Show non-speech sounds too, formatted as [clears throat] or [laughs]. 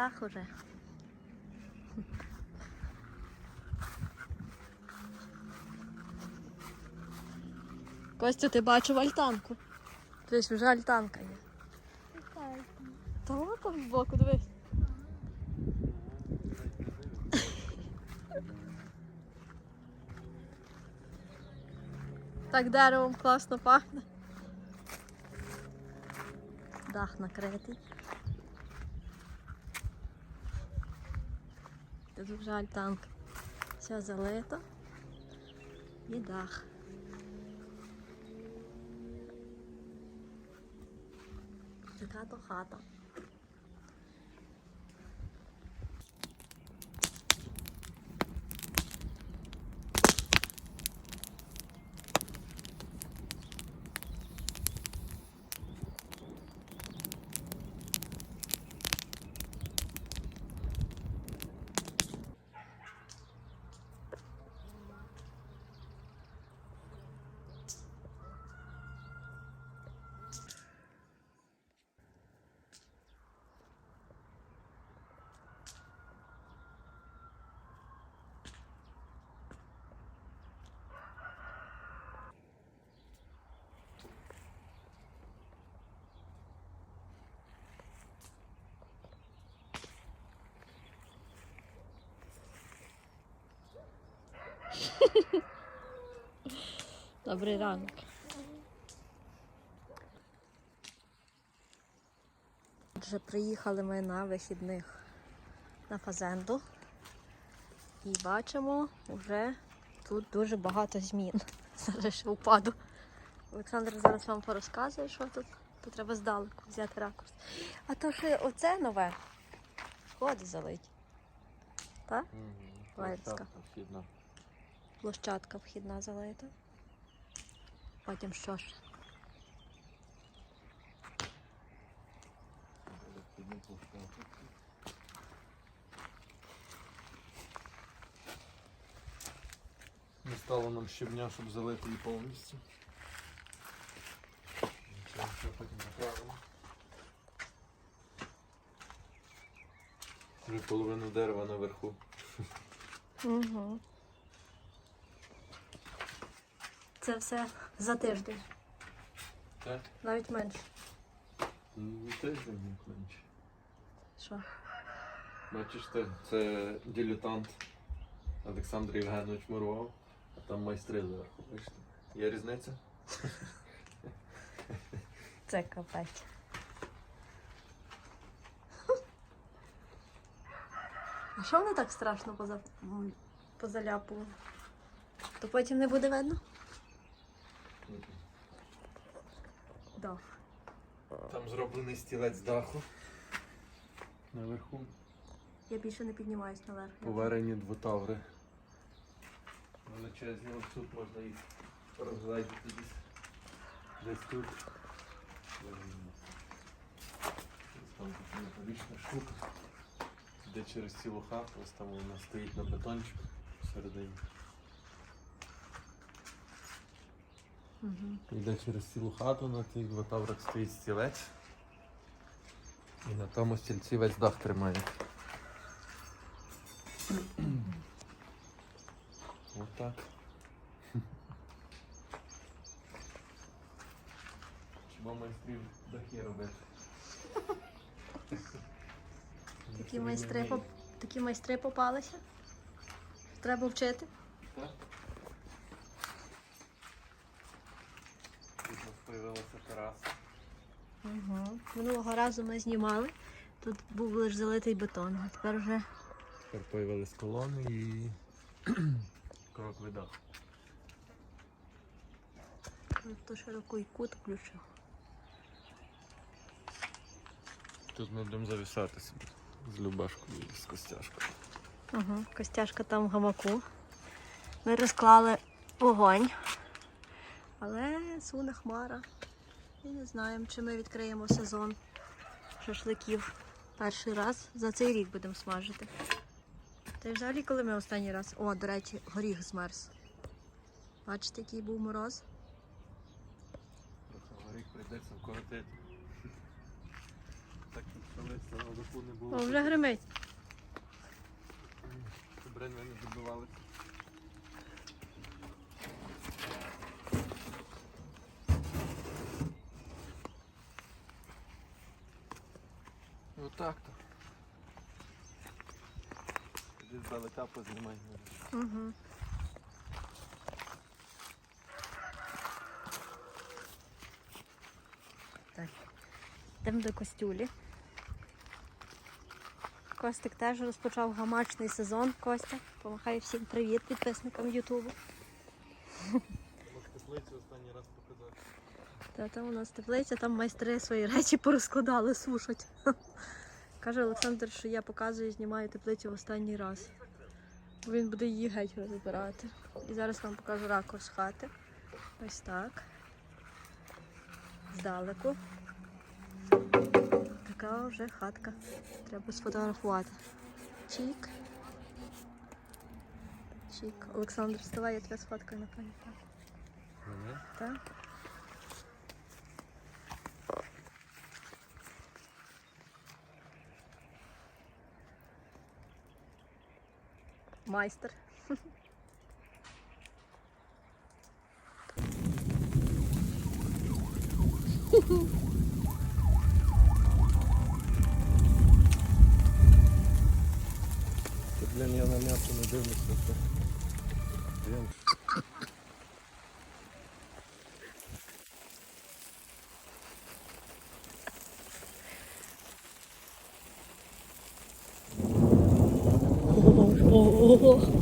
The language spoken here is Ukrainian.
дах уже. Костя, ти бачив альтанку? Дивись, вже альтанка є. Та там збоку, дивись. Так деревом класно пахне. Дах накритий. Тут жаль танк. Все залито. І дах. Така то хата. [laughs] Добрий ранок. Вже приїхали ми на вихідних на фазенду. І бачимо, вже тут дуже багато змін. [laughs] Зараз ще впаду. Олександр зараз вам порозказує, що тут. Треба здалеку взяти ракурс. А то ще оце нове. Сходи залиті. Так? Лаївська. Вхідна. Площадка вхідна залита. Потім що ж? Не стало нам щебня, щоб залити її повністю. Нічого, що потім поправимо. Вже половину дерева наверху. Угу. Це все за тиждень, Так? навіть менше. Ну, тиждень не менше. Що? Бачиш, це, це дилетант Олександр Євгенович Мурвав, а там майстри зверху. Бачите? Є різниця? Це капець. А що вони так страшно поза... позаляпували? То потім не буде видно? Да. Там зроблений стілець даху. Наверху Я більше не піднімаюсь наверх. поварені двотаври. Величезні, ось тут можна їх розглядіти десь. Десь тут. Ось Там така металічна штука. Де через цілу хату, ось там вона стоїть на бетончику всередині. Угу. Йде через цілу хату, на тих двотаврах стоїть стілець. На тому стільці весь дах тримає. Отак. Хіба майстрів дахи робити? Такі майстри, поп... Такі майстри попалися. Треба вчити. Так. Тут у нас появилася тераса. Угу. Минулого разу ми знімали. Тут був лише залитий бетон, а тепер вже Тепер появились колони і [clears throat] кроковий дах. то широкий кут включив. Тут ми будемо завісати собі з Любашкою і з Костяшкою. Угу. Костяшка там в гамаку. Ми розклали вогонь. Але суне хмара. І не знаємо, чи ми відкриємо сезон шашликів. Перший раз за цей рік будемо смажити. Та й взагалі, коли ми останній раз. О, до речі, горіх змерз. Бачите, який був мороз? Трохи горіх прийдеться вкоротити. Так листя на не О, вже гримить. Бринви не забивалися. Отак то. Десь здалека познімай. Угу. Так. Йдемо до костюлі. Костик теж розпочав гамачний сезон. Костя, помахай всім привіт підписникам Ютубу. Теплицю останній раз показати. Та там у нас теплиця, там майстри свої речі порозкладали, сушать. [laughs] Каже Олександр, що я показую, знімаю теплицю в останній раз. Бо Він буде її геть розбирати. І зараз вам покажу ракурс хати. Ось так. Здалеку. Така вже хатка. Треба сфотографувати. Чік. Чік. Олександр, вставай, я тебе сфоткаю на пам'ять. Так. Майстер. Блін, я на м'ясо не дивлюся. 哦 [laughs]